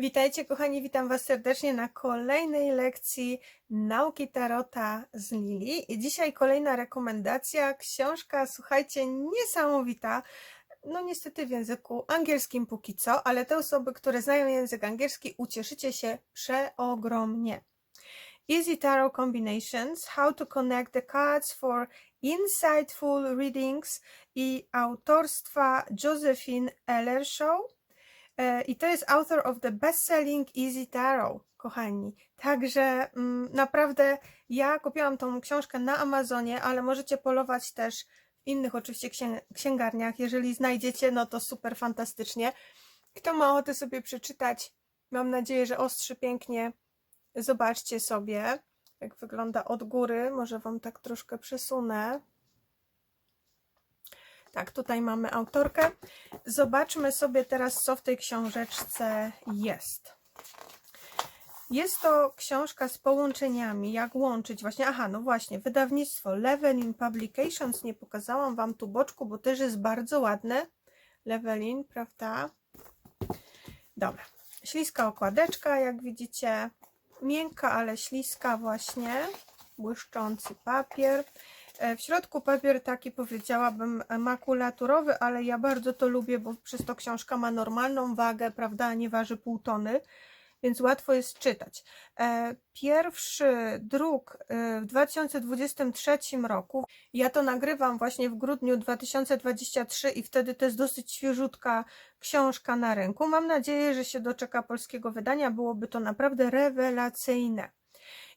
Witajcie kochani, witam Was serdecznie na kolejnej lekcji nauki Tarota z Lili. I dzisiaj kolejna rekomendacja, książka, słuchajcie, niesamowita. No niestety w języku angielskim póki co, ale te osoby, które znają język angielski, ucieszycie się przeogromnie. Easy Tarot Combinations, How to Connect the Cards for Insightful Readings i autorstwa Josephine Ellershaw. E, I to jest author of the best-selling Easy Tarot, kochani. Także mm, naprawdę ja kupiłam tą książkę na Amazonie, ale możecie polować też w innych oczywiście księ- księgarniach. Jeżeli znajdziecie, no to super fantastycznie. Kto ma ochotę sobie przeczytać, mam nadzieję, że ostrzy pięknie. Zobaczcie sobie, jak wygląda od góry. Może Wam tak troszkę przesunę. Tak, tutaj mamy autorkę. Zobaczmy sobie teraz, co w tej książeczce jest. Jest to książka z połączeniami, jak łączyć właśnie, aha, no właśnie, wydawnictwo Levelin Publications, nie pokazałam Wam tu boczku, bo też jest bardzo ładne. Levelin, prawda? Dobra, śliska okładeczka, jak widzicie, miękka, ale śliska właśnie, błyszczący papier. E, W środku papier taki powiedziałabym makulaturowy, ale ja bardzo to lubię, bo przez to książka ma normalną wagę, prawda, nie waży pół tony, więc łatwo jest czytać. E, Pierwszy druk e, w 2023 roku, ja to nagrywam właśnie w grudniu 2023 i wtedy to jest dosyć świeżutka książka na rynku. Mam nadzieję, że się doczeka polskiego wydania, byłoby to naprawdę rewelacyjne.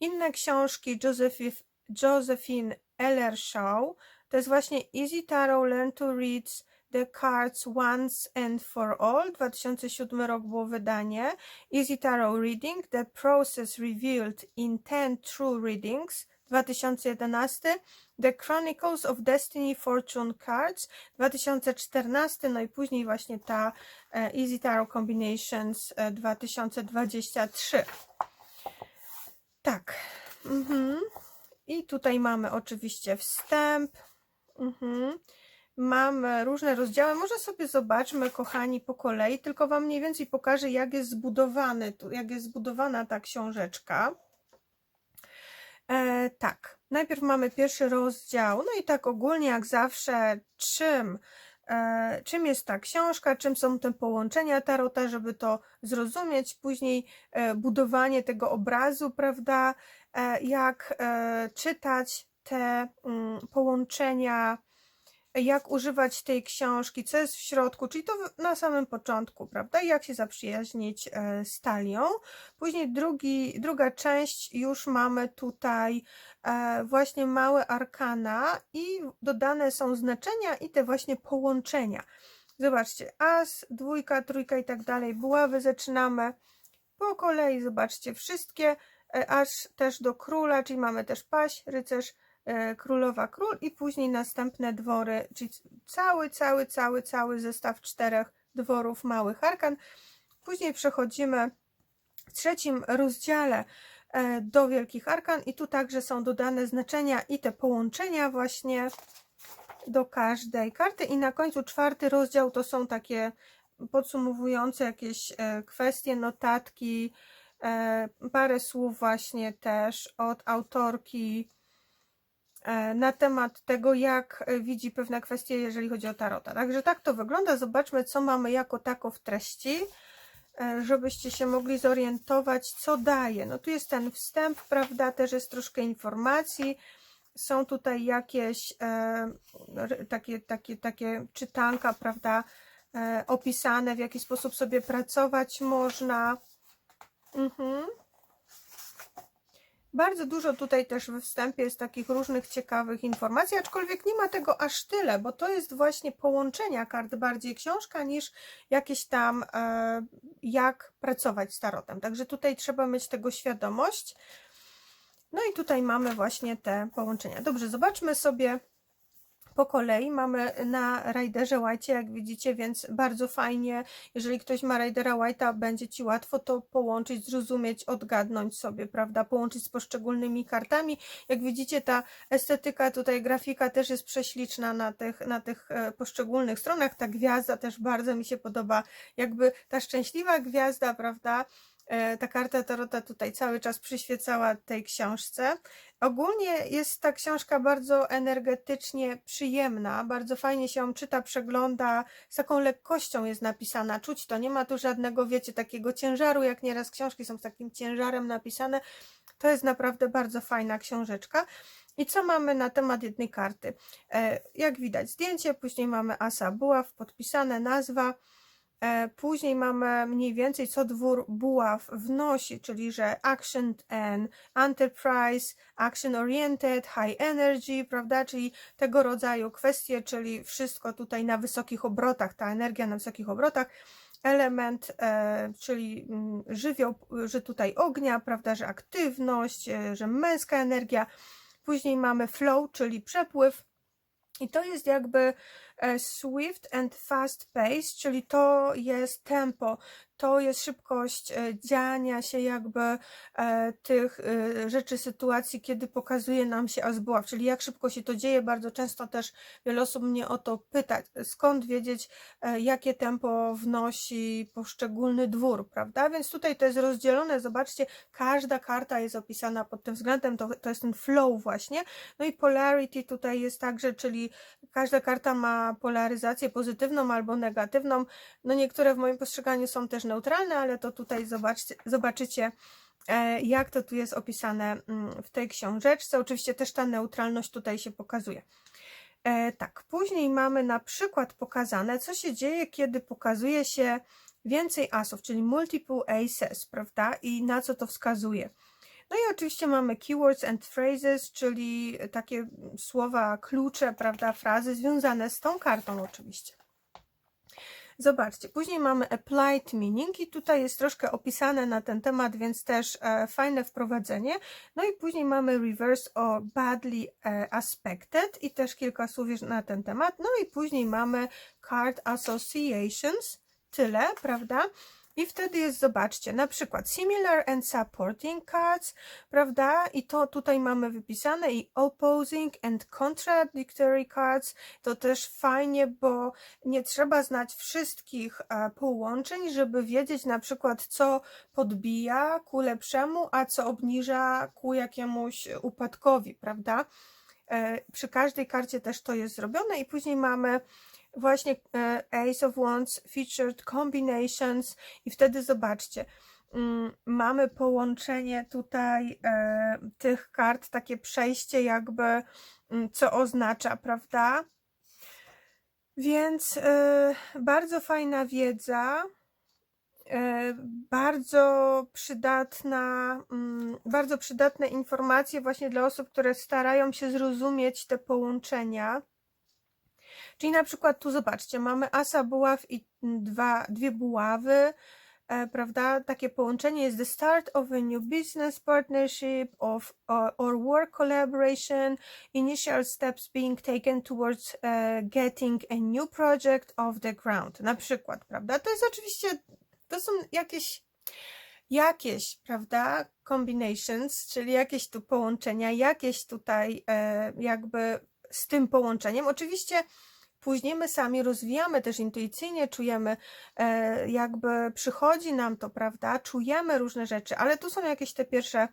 Inne książki Josephine Josephine Ellershaw. To jest właśnie Easy Tarot Learn to Read the Cards Once and for All. 2007 rok było wydanie. Easy Tarot Reading The Process Revealed in 10 True Readings. 2011. The Chronicles of Destiny Fortune Cards. 2014. No i później właśnie ta e, Easy Tarot Combinations e, 2023. Tak. Mhm. I tutaj mamy oczywiście wstęp. Mhm. Mamy różne rozdziały. Może sobie zobaczmy, kochani, po kolei, tylko Wam mniej więcej pokażę, jak jest zbudowany, jak jest zbudowana ta książeczka. E, tak, najpierw mamy pierwszy rozdział, no i tak ogólnie jak zawsze, czym, czym jest ta książka, czym są te połączenia tarota, żeby to zrozumieć, później e, budowanie tego obrazu, prawda, e, jak e, czytać te mm, połączenia, jak używać tej książki, co jest w środku, czyli to na samym początku, prawda? Jak się zaprzyjaźnić e, z talią. Później drugi, druga część już mamy tutaj e, właśnie małe arkana i dodane są znaczenia i te właśnie połączenia. Zobaczcie, as, dwójka, trójka i tak dalej, buławy zaczynamy po kolei, zobaczcie, wszystkie, e, aż też do króla, czyli mamy też paź, rycerz, królowa, król i później następne dwory, czyli cały, cały, cały, cały zestaw czterech dworów małych arkan. Później przechodzimy w trzecim rozdziale e, do wielkich arkan i tu także są dodane znaczenia i te połączenia właśnie do każdej karty i na końcu czwarty rozdział to są takie podsumowujące jakieś e, kwestie, notatki, e, parę słów właśnie też od autorki e, na temat tego, jak e, widzi pewne kwestie, jeżeli chodzi o tarota. Także tak to wygląda. Zobaczmy, co mamy jako tako w treści, e, żebyście się mogli zorientować, co daje. No tu jest ten wstęp, prawda, też jest troszkę informacji. Są tutaj jakieś e, takie, takie, takie czytanka, prawda, e, opisane, w jaki sposób sobie pracować można. Mhm. Bardzo dużo tutaj też we wstępie jest takich różnych ciekawych informacji, aczkolwiek nie ma tego aż tyle, bo to jest właśnie połączenia kart bardziej książka niż jakieś tam e, jak pracować z tarotem. Także tutaj trzeba mieć tego świadomość. No i tutaj mamy właśnie te połączenia. Dobrze, zobaczmy sobie po kolei mamy na Riderze White, jak widzicie, więc bardzo fajnie, jeżeli ktoś ma Ridera White'a, będzie Ci łatwo to połączyć, zrozumieć, odgadnąć sobie, prawda, połączyć z poszczególnymi kartami. Jak widzicie, ta estetyka, tutaj grafika też jest prześliczna na tych, na tych e, poszczególnych stronach, ta gwiazda też bardzo mi się podoba, jakby ta szczęśliwa gwiazda, prawda, ta karta Tarota tutaj cały czas przyświecała tej książce. Ogólnie jest ta książka bardzo energetycznie przyjemna, bardzo fajnie się ją czyta, przegląda, z taką lekkością jest napisana, czuć to, nie ma tu żadnego, wiecie, takiego ciężaru, jak nieraz książki są z takim ciężarem napisane. To jest naprawdę bardzo fajna książeczka. I co mamy na temat jednej karty? E, jak widać zdjęcie, później mamy Asa Buław, podpisane, nazwa, E, później mamy mniej więcej co dwór buław wnosi, czyli że action and enterprise, action oriented, high energy, prawda, czyli tego rodzaju kwestie, czyli wszystko tutaj na wysokich obrotach, ta energia na wysokich obrotach, element, e, czyli mm, żywioł, że tutaj ognia, prawda, że aktywność, e, że męska energia, później mamy flow, czyli przepływ i to jest jakby E, swift and fast pace, czyli to jest tempo, to jest szybkość e, dziania się jakby e, tych rzeczy, sytuacji, kiedy pokazuje nam się Azbuław, czyli jak szybko się to dzieje. Bardzo często też wiele osób mnie o to pyta, skąd wiedzieć, jakie tempo wnosi poszczególny dwór, prawda? Więc tutaj to jest rozdzielone, zobaczcie, każda karta jest opisana pod tym względem, to, to jest ten flow właśnie. No i polarity tutaj jest także, czyli każda karta ma polaryzację pozytywną albo negatywną. No niektóre w moim postrzeganiu są też neutralne, ale to tutaj zobaczcie, zobaczycie, e, jak to tu jest opisane mm, w tej książeczce. Oczywiście też ta neutralność tutaj się pokazuje. E, tak, później mamy na przykład pokazane, co się dzieje, kiedy pokazuje się więcej asów, czyli multiple aces, prawda? I na co to wskazuje. No i oczywiście mamy keywords and phrases, czyli takie słowa, klucze, prawda, frazy związane z tą kartą oczywiście. Zobaczcie, później mamy applied meaning i tutaj jest troszkę opisane na ten temat, więc też e, fajne wprowadzenie. No i później mamy reverse or badly e, aspected i też kilka słów na ten temat. No i później mamy card associations, tyle, prawda? I wtedy jest, zobaczcie, na przykład similar and supporting cards, prawda? I to tutaj mamy wypisane i opposing and contradictory cards. To też fajnie, bo nie trzeba znać wszystkich e, połączeń, żeby wiedzieć na przykład, co podbija ku lepszemu, a co obniża ku jakiemuś upadkowi, prawda? E, przy każdej karcie też to jest zrobione i później mamy właśnie e, Ace of Wands, Featured Combinations i wtedy zobaczcie, mm, mamy połączenie tutaj e, tych kart, takie przejście jakby, mm, co oznacza, prawda? Więc e, bardzo fajna wiedza, bardzo przydatna, mm, bardzo przydatne informacje właśnie dla osób, które starają się zrozumieć te połączenia. Czyli na przykład tu zobaczcie, mamy asa buław i dwa, dwie buławy, e, prawda? Takie połączenie jest the start of a new business partnership of, or, or work collaboration, initial steps being taken towards uh, getting a new project off the ground. Na przykład, prawda? To jest oczywiście, to są jakieś jakieś, prawda, combinations, czyli jakieś tu połączenia, jakieś tutaj e, jakby z tym połączeniem. Oczywiście Później my sami rozwijamy też intuicyjnie, czujemy, e, jakby przychodzi nam to, prawda? Czujemy różne rzeczy, ale tu są jakieś te pierwsze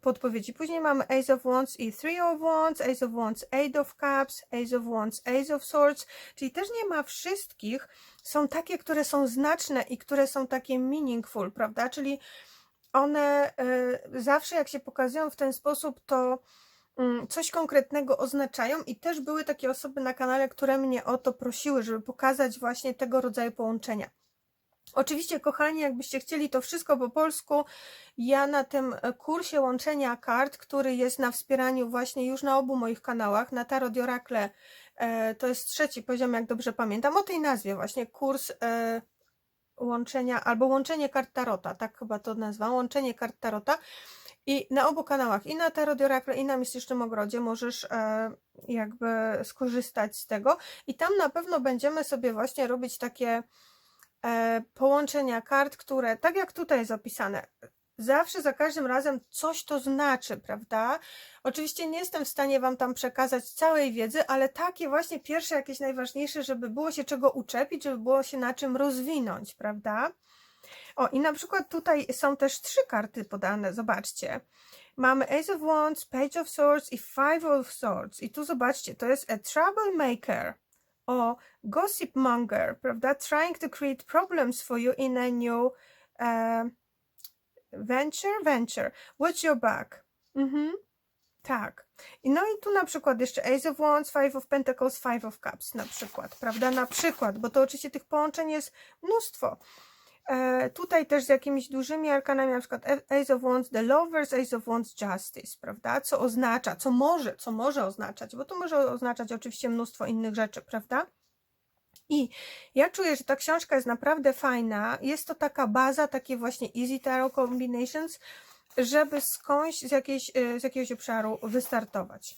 podpowiedzi. Później mamy Ace of Wands i Three of Wands, Ace of Wands, Eight of Cups, Ace of Wands, Ace of Swords, czyli też nie ma wszystkich. Są takie, które są znaczne i które są takie meaningful, prawda? Czyli one y, zawsze jak się pokazują w ten sposób, to coś konkretnego oznaczają i też były takie osoby na kanale, które mnie o to prosiły, żeby pokazać właśnie tego rodzaju połączenia. Oczywiście, kochani, jakbyście chcieli to wszystko po polsku, ja na tym kursie łączenia kart, który jest na wspieraniu właśnie już na obu moich kanałach, na Tarot Oracle, e, to jest trzeci poziom, jak dobrze pamiętam, o tej nazwie właśnie, kurs e, łączenia, albo łączenie kart Tarota, tak chyba to nazwa, łączenie kart Tarota, I na obu kanałach, i na Tarot Oracle, i na Mistycznym Ogrodzie możesz e, jakby skorzystać z tego. I tam na pewno będziemy sobie właśnie robić takie e, połączenia kart, które, tak jak tutaj jest opisane, zawsze za każdym razem coś to znaczy, prawda? Oczywiście nie jestem w stanie Wam tam przekazać całej wiedzy, ale takie właśnie pierwsze, jakieś najważniejsze, żeby było się czego uczepić, żeby było się na czym rozwinąć, prawda? O, i na przykład tutaj są też trzy karty podane, zobaczcie. Mamy Ace of Wands, Page of Swords i Five of Swords. I tu zobaczcie, to jest a troublemaker o gossip monger, prawda? Trying to create problems for you in a new uh, venture, venture. Watch your back. Mhm. Tak. I no i tu na przykład jeszcze Ace of Wands, Five of Pentacles, Five of Cups na przykład, prawda? Na przykład, bo to oczywiście tych połączeń jest mnóstwo. E, tutaj też z jakimiś dużymi arkanami, na przykład Ace of Wands, The Lovers, Ace of Wands, Justice, prawda? Co oznacza, co może, co może oznaczać, bo to może oznaczać oczywiście mnóstwo innych rzeczy, prawda? I ja czuję, że ta książka jest naprawdę fajna. Jest to taka baza, takie właśnie easy tarot combinations, żeby skądś z, jakiejś, e, z jakiegoś obszaru wystartować.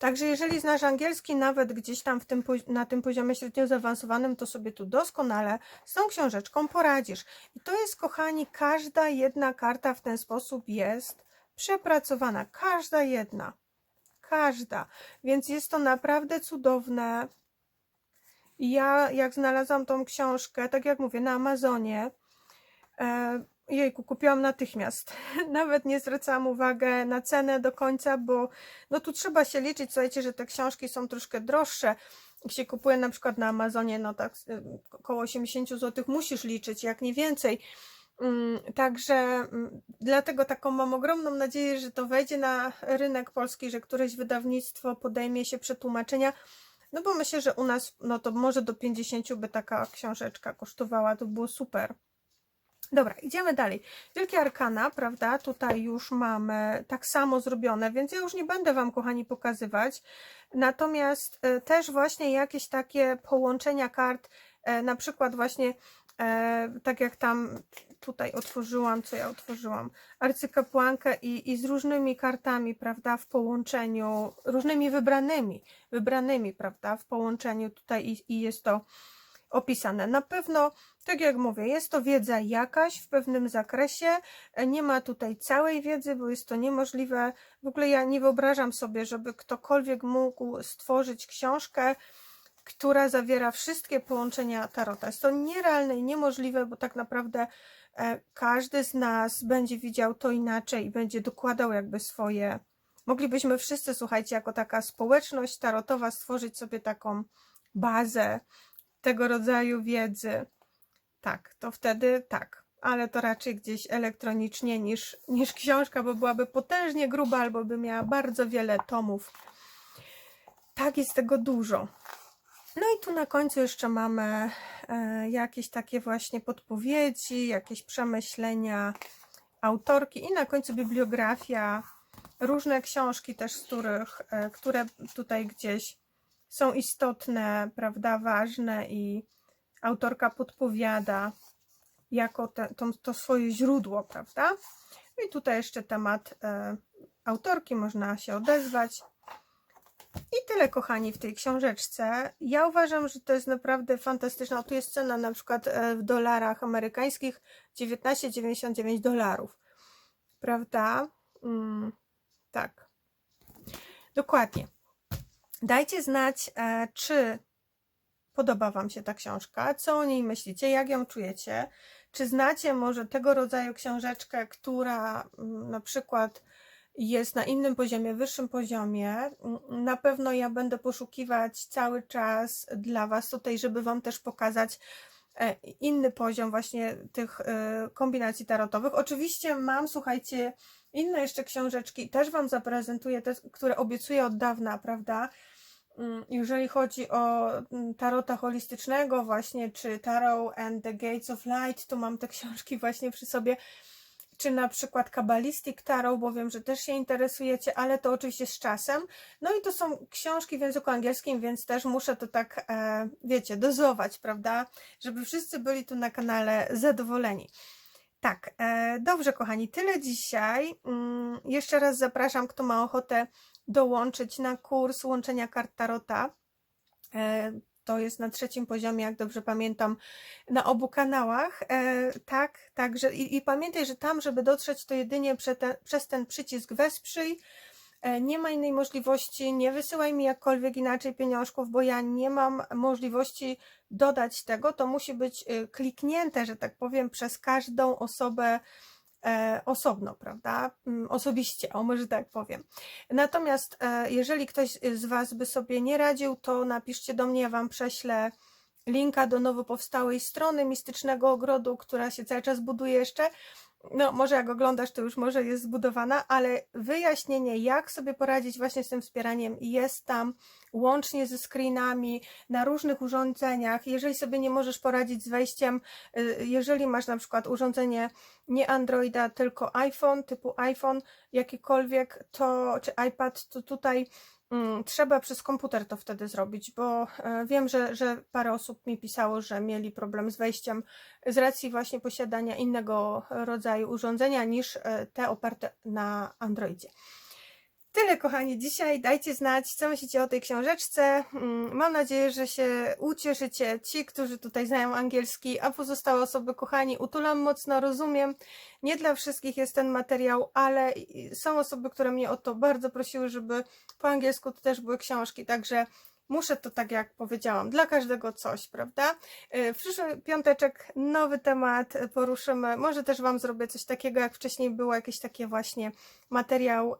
Także jeżeli znasz angielski nawet gdzieś tam w tym, na tym poziomie średnio zaawansowanym, to sobie tu doskonale z tą książeczką poradzisz. I to jest, kochani, każda jedna karta w ten sposób jest przepracowana. Każda jedna. Każda. Więc jest to naprawdę cudowne. Ja, jak znalazłam tą książkę, tak jak mówię, na Amazonie, e, Jejku, kupiłam natychmiast. Nawet nie zwracałam uwagi na cenę do końca, bo no tu trzeba się liczyć, słuchajcie, że te książki są troszkę droższe. Jak się kupuje na przykład na Amazonie, no tak y, około 80 zł musisz liczyć, jak nie więcej. Mm, także mm, dlatego taką mam ogromną nadzieję, że to wejdzie na rynek polski, że któreś wydawnictwo podejmie się przetłumaczenia. No bo myślę, że u nas, no to może do 50 by taka książeczka kosztowała, to było super. Dobra, idziemy dalej. Wielkie Arkana, prawda? Tutaj już mamy tak samo zrobione, więc ja już nie będę Wam, kochani, pokazywać. Natomiast y, też właśnie jakieś takie połączenia kart, y, na przykład właśnie y, tak jak tam tutaj otworzyłam, co ja otworzyłam, arcykapłankę i, i z różnymi kartami, prawda, w połączeniu, różnymi wybranymi, wybranymi, prawda, w połączeniu tutaj i, i jest to opisane. Na pewno, tak jak mówię, jest to wiedza jakaś w pewnym zakresie. Nie ma tutaj całej wiedzy, bo jest to niemożliwe. W ogóle ja nie wyobrażam sobie, żeby ktokolwiek mógł stworzyć książkę, która zawiera wszystkie połączenia tarota. Jest to nierealne i niemożliwe, bo tak naprawdę e, każdy z nas będzie widział to inaczej i będzie dokładał jakby swoje. Moglibyśmy wszyscy, słuchajcie, jako taka społeczność tarotowa stworzyć sobie taką bazę, tego rodzaju wiedzy, tak, to wtedy tak, ale to raczej gdzieś elektronicznie niż, niż książka, bo byłaby potężnie gruba albo by miała bardzo wiele tomów. Tak, jest tego dużo. No i tu na końcu jeszcze mamy e, jakieś takie właśnie podpowiedzi, jakieś przemyślenia autorki i na końcu bibliografia, różne książki też, z których, e, które tutaj gdzieś są istotne, prawda, ważne i autorka podpowiada jako te, to, to swoje źródło, prawda? I tutaj jeszcze temat e, autorki, można się odezwać. I tyle, kochani, w tej książeczce. Ja uważam, że to jest naprawdę fantastyczne. O, tu jest cena na przykład e, w dolarach amerykańskich 19,99 dolarów. Prawda? Mm, tak. Dokładnie. Dajcie znać, e, czy podoba Wam się ta książka, co o niej myślicie, jak ją czujecie. Czy znacie może tego rodzaju książeczkę, która mm, na przykład jest na innym poziomie, wyższym poziomie. Mm, na pewno ja będę poszukiwać cały czas dla Was tutaj, żeby Wam też pokazać e, inny poziom właśnie tych e, kombinacji tarotowych. Oczywiście mam, słuchajcie, inne jeszcze książeczki, też Wam zaprezentuję, te, które obiecuję od dawna, prawda? Mm, jeżeli chodzi o mm, tarota holistycznego właśnie, czy Tarot and the Gates of Light, to mam te książki właśnie przy sobie, czy na przykład Kabbalistic Tarot, bo wiem, że też się interesujecie, ale to oczywiście z czasem. No i to są książki w języku angielskim, więc też muszę to tak, e, wiecie, dozować, prawda, żeby wszyscy byli tu na kanale zadowoleni. Tak, e, dobrze kochani, tyle dzisiaj. Mm, jeszcze raz zapraszam, kto ma ochotę dołączyć na kurs łączenia kart Tarota. E, To jest na trzecim poziomie, jak dobrze pamiętam, na obu kanałach. E, tak, także i, i pamiętaj, że tam, żeby dotrzeć, to jedynie prze te, przez ten przycisk wesprzyj. E, Nie ma innej możliwości, nie wysyłaj mi jakkolwiek inaczej pieniążków, bo ja nie mam możliwości dodać tego. To musi być kliknięte, że tak powiem, przez każdą osobę osobno, prawda? Mm, Osobiście, o może tak powiem. Natomiast e, jeżeli ktoś z Was by sobie nie radził, to napiszcie do mnie, ja Wam prześlę linka do nowo powstałej strony Mistycznego Ogrodu, która się cały czas buduje jeszcze. No, może jak oglądasz, to już może jest zbudowana, ale wyjaśnienie, jak sobie poradzić właśnie z tym wspieraniem, jest tam łącznie ze screenami na różnych urządzeniach. Jeżeli sobie nie możesz poradzić z wejściem, y, jeżeli masz na przykład urządzenie nie Androida, tylko iPhone, typu iPhone jakikolwiek, to czy iPad, to tutaj trzeba przez komputer to wtedy zrobić, bo e, wiem, że, że parę osób mi pisało, że mieli problem z wejściem z racji właśnie posiadania innego rodzaju urządzenia niż e, te oparte na Androidzie. Tyle, kochani, dzisiaj. Dajcie znać, co myślicie o tej książeczce. Mm, Mam nadzieję, że się ucieszycie, ci, którzy tutaj znają angielski, a pozostałe osoby, kochani, utulam mocno, rozumiem. Nie dla wszystkich jest ten materiał, ale są osoby, które mnie o to bardzo prosiły, żeby po angielsku to też były książki, także muszę to tak jak powiedziałam, dla każdego coś, prawda? Y, W przyszły piąteczek nowy temat poruszymy. Może też Wam zrobię coś takiego, jak wcześniej było jakieś takie właśnie materiał.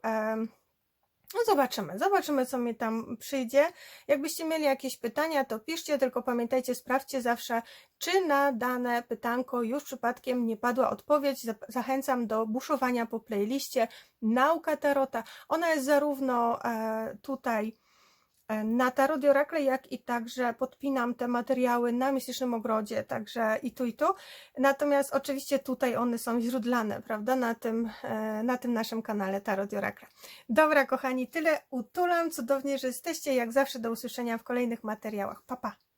No zobaczymy, zobaczymy co mi tam przyjdzie. Jakbyście mieli jakieś pytania, to piszcie, tylko pamiętajcie, sprawdźcie zawsze, czy na dane pytanko już przypadkiem nie padła odpowiedź. Zachęcam do buszowania po playliście Nauka Tarota. Ona jest zarówno e, tutaj na Tarot Oracle, jak i także podpinam te materiały na Mistycznym Ogrodzie, także i tu i tu. Natomiast oczywiście tutaj one są źródlane, prawda, na tym, e, na tym naszym kanale Tarot Oracle. Dobra, kochani, tyle utulam. Cudownie, że jesteście. Jak zawsze do usłyszenia w kolejnych materiałach. Pa, pa.